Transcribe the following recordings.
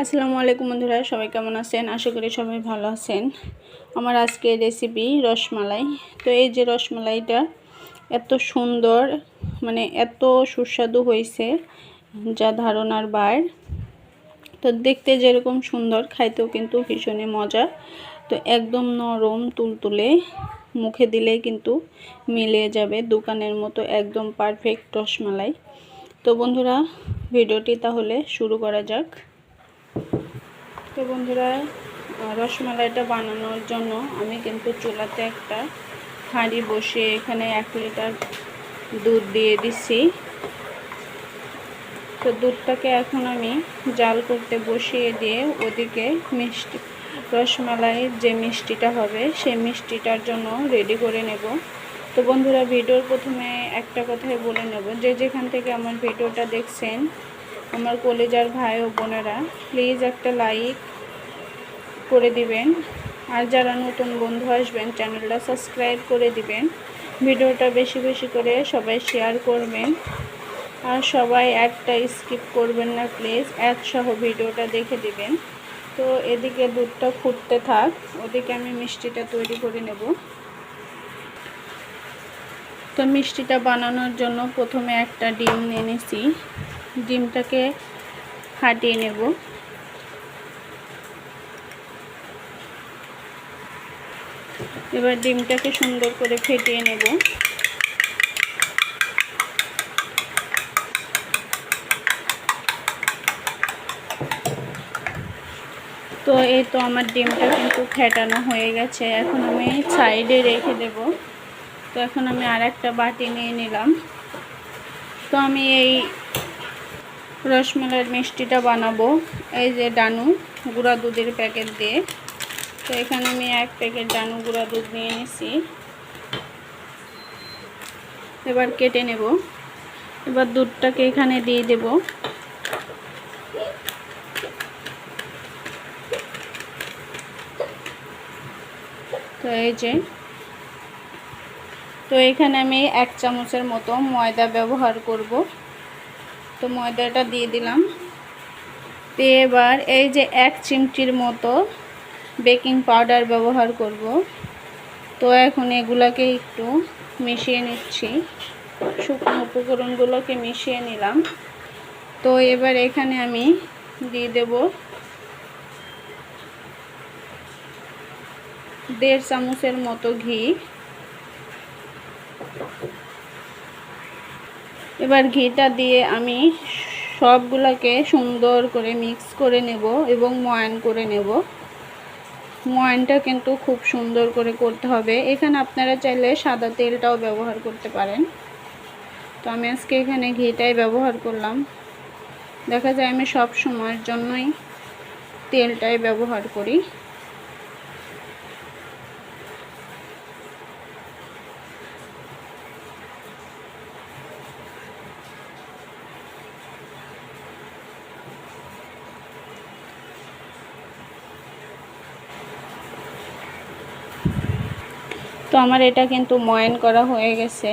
আসসালামু আলাইকুম বন্ধুরা, সবাই কেমন আছেন? আশা করি সবাই ভালো আছেন। আমার আজকের রেসিপি রসমালাই। তো এই যে রসমালাইটা এত সুন্দর মানে এত সুস্বাদু হয়েছে, যা ধারণার বার। তো দেখতে যেরকম সুন্দর, খাইতেও কিন্তু ভীষণই মজা। তো একদম নরম, তুলতুলে, মুখে দিলে কিন্তু মিলে যাবে দোকানের মতো একদম পারফেক্ট রসমালাই। তো বন্ধুরা, ভিডিওটি তাহলে শুরু করা যাক। তো বন্ধুরা রসমালাইটা বানানোর জন্য আমি কিন্তু চুলাতে একটা হাঁড়ি বসিয়ে এখানে এক লিটার দুধ দিয়ে দিচ্ছি। তো দুধটাকে এখন আমি জাল করতে বসিয়ে দিয়ে ওদিকে মিষ্টি, রসমালাইয়ের যে মিষ্টিটা হবে সেই মিষ্টিটার জন্য রেডি করে নেব। তো বন্ধুরা, ভিডিওর প্রথমে একটা কথাই বলে নেব। যে যেখান থেকে আমার ভিডিওটা দেখছেন আমার কলেজার ভাই ও বোনেরা প্লিজ একটা লাইক করে দিবেন। আর যারা নতুন বন্ধু আসবেন চ্যানেলটা সাবস্ক্রাইব করে দিবেন। ভিডিওটা বেশি বেশি করে সবাই শেয়ার করবেন। আর সবাই একটা স্কিপ করবেন না প্লিজ সহ ভিডিওটা দেখে দিবেন। তো এদিকে দুধটা ফুটতে থাক, ওদিকে আমি মিষ্টিটা তৈরি করে নেব। তো মিষ্টিটা বানানোর জন্য প্রথমে একটা ডিম নিয়ে নিছি। ডিমটাকে ফাটিয়ে নেব। এবার ডিমটাকে সুন্দর করে ফেটিয়ে নেব। তো এই তো আমার ডিমটা কিন্তু ফেটানো হয়ে গেছে। এখন আমি সাইডে রেখে দেব। তো এখন আমি আর একটা বাটি নিয়ে নিলাম। তো আমি এই রসমালাইয়ের মিষ্টিটা বানাবো। এই যে ডানু, গুঁড়া দুধের প্যাকেট দিয়ে। তো এখানে আমি এক প্যাকেট ডানু গুঁড়া দুধ নিয়ে নিছি। এবার কেটে নেব। এবার দুধটাকে এখানে দিয়ে দেব। তো এই যে। তো এখানে আমি এক চামচের মতো ময়দা ব্যবহার করব। তো ময়দাটা দিয়ে দিলাম। তো এবার এই যে এক চিমটির মতো বেকিং পাউডার ব্যবহার করব। তো এখন এগুলাকে একটু মিশিয়ে নিচ্ছি। শুকনো উপকরণগুলোকে মিশিয়ে নিলাম। তো এবার এখানে আমি দিয়ে দেব দেড় চামচের মতো ঘি। এবার ঘিটা দিয়ে আমি সবগুলোকে সুন্দর করে মিক্স করে নেব এবং ময়ান করে নেব। ময়ানটা কিন্তু খুব সুন্দর করে করতে হবে। এখানে আপনারা চাইলে সাদা তেলটাও ব্যবহার করতে পারেন। তো আমি আজকে এখানে ঘিটাই ব্যবহার করলাম। দেখা যায় আমি সব সময়ের জন্যই তেলটাই ব্যবহার করি। তো আমার এটা কিন্তু ময়ন করা হয়ে গেছে।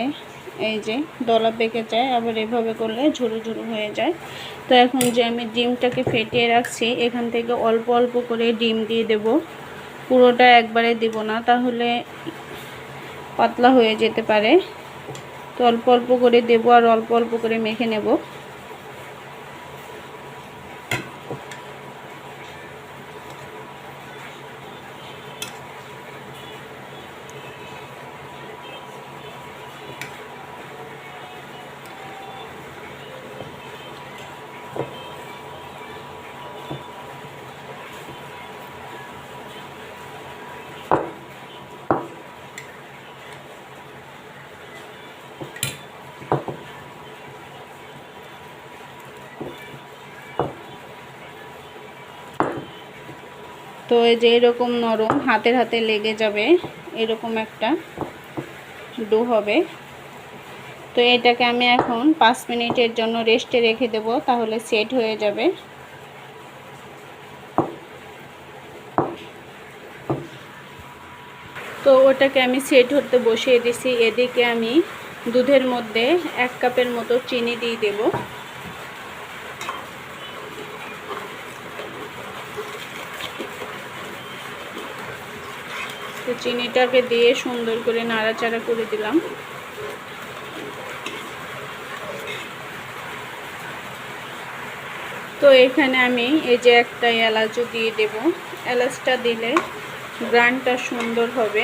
এই যে দলা পেকে যায়, আবার এভাবে করলে ঝুরু ঝুরু হয়ে যায়। তো এখন যে আমি ডিমটাকে ফেটিয়ে রাখছি, এখান থেকে অল্প অল্প করে ডিম দিয়ে দেব। পুরোটা একবারে দিব না, তাহলে পাতলা হয়ে যেতে পারে। তো অল্প অল্প করে দেবো আর অল্প অল্প করে মেখে নেব। তো এই যে এরকম নরম হাতের হাতে লেগে যাবে, এরকম একটা ডো হবে। তো এটাকে আমি এখন পাঁচ মিনিটের জন্য রেস্টে রেখে দেব, তাহলে সেট হয়ে যাবে। তো ওটাকে আমি সেট হতে বসিয়ে দিছি, এদিকে আমি দুধের মধ্যে এক কাপের মতো চিনি দিয়ে দেবো। তো চিনিটাকে দিয়ে সুন্দর করে নাড়াচাড়া করে দিলাম। তো এখানে আমি এই যে একটা এলাচও দিয়ে দেব। এলাচটা দিলে গ্রানটা সুন্দর হবে।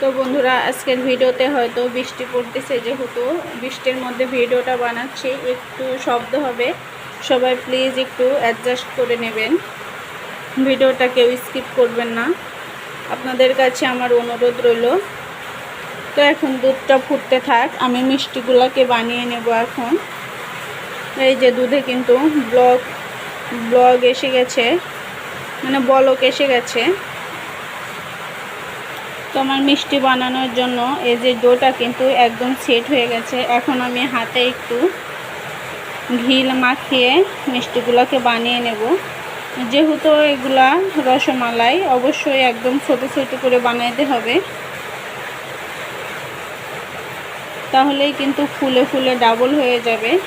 তো বন্ধুরা, আজকের ভিডিওতে হয়তো বৃষ্টি পড়তেছে, যেহেতু বৃষ্টির মধ্যে ভিডিওটা বানাচ্ছি, একটু শব্দ হবে। সবাই প্লিজ একটু অ্যাডজাস্ট করে নেবেন। ভিডিওটা কেউ স্কিপ করবেন না। আপনাদের কাছে আমার অনুরোধ রইল, তো এখন দুধটা ফুটতে থাক। আমি মিষ্টিগুলোকে বানিয়ে নেব এখন। এই যে দুধে কিন্তু ব্লক ব্লগ এসে গেছে মানে বলক এসে গেছে। তো আমার মিষ্টি বানানোর জন্য এই যে ডোটা কিন্তু একদম সেট হয়ে গেছে। এখন আমি হাতে একটু ঘি মাখিয়ে মিষ্টিগুলোকে বানিয়ে নেব। যেহেতু এগুলা রসমালাই, অবশ্যই একদম ছোটো ছোটো করে বানাইতে হবে। তাহলেই কিন্তু ফুলে ফুলে ডাবল হয়ে যাবে।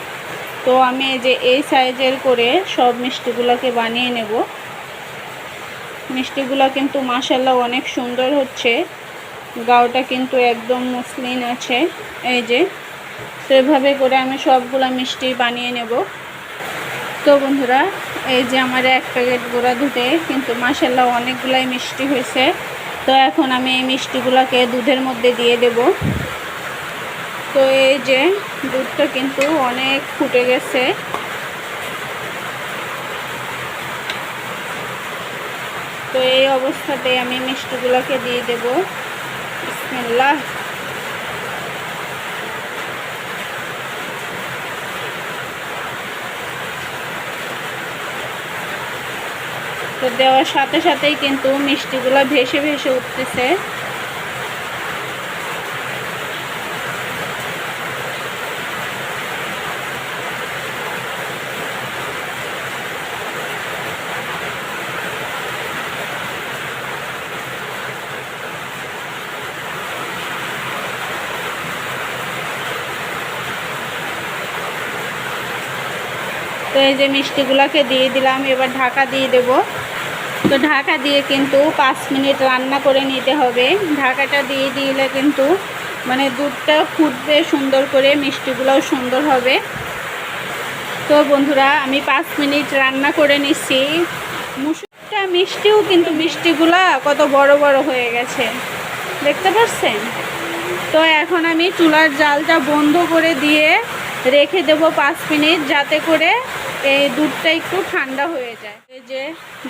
তো আমি এই যে এই সাইজের করে সব মিষ্টিগুলোকে বানিয়ে নেব। মিষ্টিগুলো কিন্তু মাসাল্লাহ অনেক সুন্দর হচ্ছে। গাওটা কিন্তু একদম মসলিন আছে। এই যে তো এভাবে করে আমি সবগুলা মিষ্টি বানিয়ে নেব। তো বন্ধুরা, এই যে আমার এক প্যাকেট গোড়া দুধে কিন্তু মাসাল্লাহ অনেকগুলাই মিষ্টি হয়েছে। তো এখন আমি এই মিষ্টিগুলোকে দুধের মধ্যে দিয়ে দেব। তো এই যে দুধটা কিন্তু অনেক ফুটে গেছে। তো এই অবস্থাতে আমি মিষ্টিগুলোকে দিয়ে দেব। বিসমিল্লাহ। দেওয়ার সাথে সাথেই কিন্তু মিষ্টিগুলো ভেসে ভেসে উঠতেছে। তো এই যে মিষ্টিগুলোকে দিয়ে দিলাম, এবার ঢাকা দিয়ে দেব। তো ঢাকা দিয়ে কিন্তু পাঁচ মিনিট রান্না করে নিতে হবে। ঢাকাটা দিয়ে দিলে কিন্তু মানে দুধটা ফুটবে সুন্দর করে, মিষ্টিগুলোও সুন্দর হবে। তো বন্ধুরা, আমি পাঁচ মিনিট রান্না করে নিচ্ছি। মুসুরটা মিষ্টিও কিন্তু মিষ্টিগুলা কত বড় বড় হয়ে গেছে। দেখতে পাচ্ছেন? তো এখন আমি চুলার জালটা বন্ধ করে দিয়ে রেখে দেব পাঁচ মিনিট, যাতে করে এই দুধটা একটু ঠান্ডা হয়ে যায়। এই যে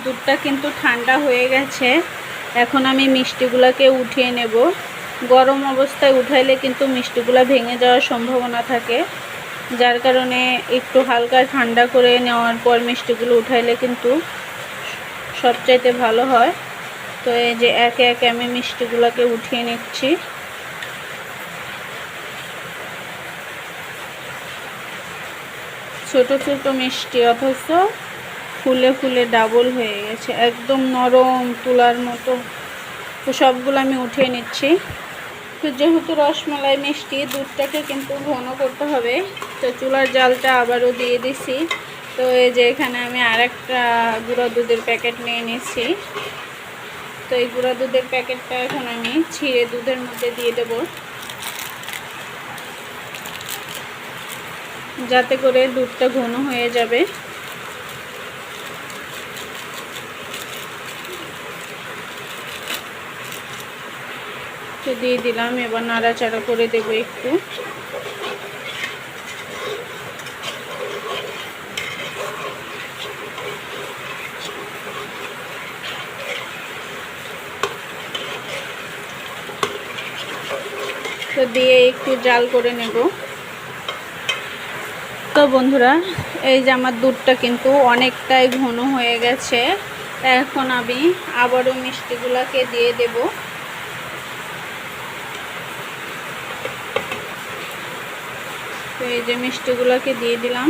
দুধটা কিন্তু ঠান্ডা হয়ে গেছে। এখন আমি মিষ্টিগুলোকে উঠিয়ে নেব। গরম অবস্থায় উঠাইলে কিন্তু মিষ্টিগুলো ভেঙে যাওয়ার সম্ভাবনা থাকে। যার কারণে একটু হালকা ঠান্ডা করে নেওয়ার পর মিষ্টিগুলো উঠাইলে কিন্তু সবচাইতে ভালো হয়। তো এই যে একে একে আমি মিষ্টিগুলোকে উঠিয়ে নিচ্ছি। ছোট ছোট মিষ্টি অথচ ফুলে ফুলে ডাবল হয়ে গেছে। একদম নরম তুলার মতো। তো সবগুলো আমি উঠিয়ে নিচ্ছি। তো যেহেতু রসমালাই মিষ্টি, দুধটাকে কিন্তু ঘন করতে হবে। তো চুলার জালটা আবারও দিয়ে দিছি। তো এই যে এখানে আমি আরেকটা গুঁড়া দুধের প্যাকেট নিয়ে নিচ্ছি। তো এই গুঁড়া দুধের প্যাকেটটা এখন আমি ছিঁড়ে দুধের মধ্যে দিয়ে দেবো। যাতে করে দুধটা ঘন হয়ে যাবে। তো দিয়ে দিলাম, এবার নাড়াচাড়া করে দেবো একটু। তো দিয়ে একটু জাল করে নেব। তো বন্ধুরা, এই যে আমার দুধটা কিন্তু অনেকটাই ঘন হয়ে গেছে। এখন আমি আবারও মিষ্টিগুলোকে দিয়ে দেব। তো এই যে মিষ্টিগুলোকে দিয়ে দিলাম।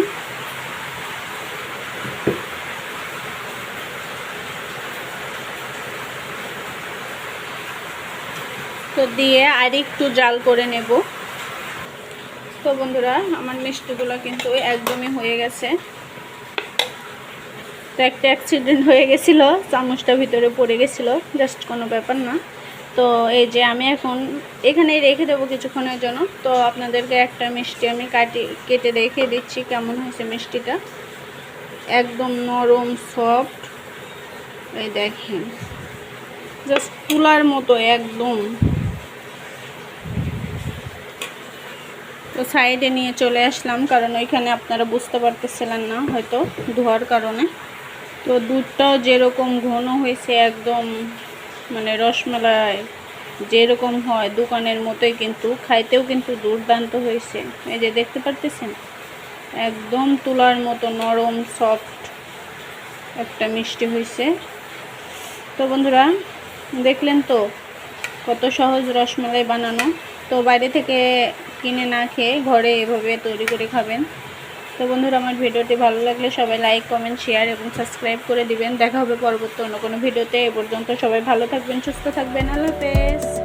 তো দিয়ে আর একটু জাল করে নেব। তো বন্ধুরা, আমার মিষ্টিগুলো কিন্তু একদমই হয়ে গেছে। তো একটা অ্যাক্সিডেন্ট হয়ে গেছিল, চামচটা ভিতরে পড়ে গেছিল জাস্ট কোনো ব্যাপার না। তো এই যে আমি এখন এখানেই রেখে দেবো কিছুক্ষণের জন্য। তো আপনাদেরকে একটা মিষ্টি আমি কাটি, কেটে রেখে দিচ্ছি, কেমন হয়েছে মিষ্টিটা। একদম নরম সফট এই দেখেন জাস্ট তুলার মতো একদম। তো সাইডে নিয়ে চলে আসলাম, কারণ ওইখানে আপনারা বুঝতে পারতেছিলেন না হয়তো ধোয়ার কারণে। তো দুধটাও যেরকম ঘন হয়েছে একদম মানে রসমালাই যেরকম হয় দোকানের মতোই কিন্তু, খাইতেও কিন্তু দুর্দান্ত হয়েছে। এই যে দেখতে পারতেছেন? একদম তুলার মতো নরম সফট একটা মিষ্টি হয়েছে। তো বন্ধুরা, দেখলেন তো কত সহজ রসমালাই বানানো। তো বাইরে থেকে কিনে না খেয়ে ঘরে এভাবে তৈরি করে খাবেন। তো বন্ধুরা, আমার ভিডিওটি ভালো লাগলে সবাই লাইক কমেন্ট শেয়ার এবং সাবস্ক্রাইব করে দিবেন। দেখা হবে পরবর্তী অন্য কোনো ভিডিওতে। এ পর্যন্ত সবাই ভালো থাকবেন, সুস্থ থাকবেন। আল্লাহ হাফেজ।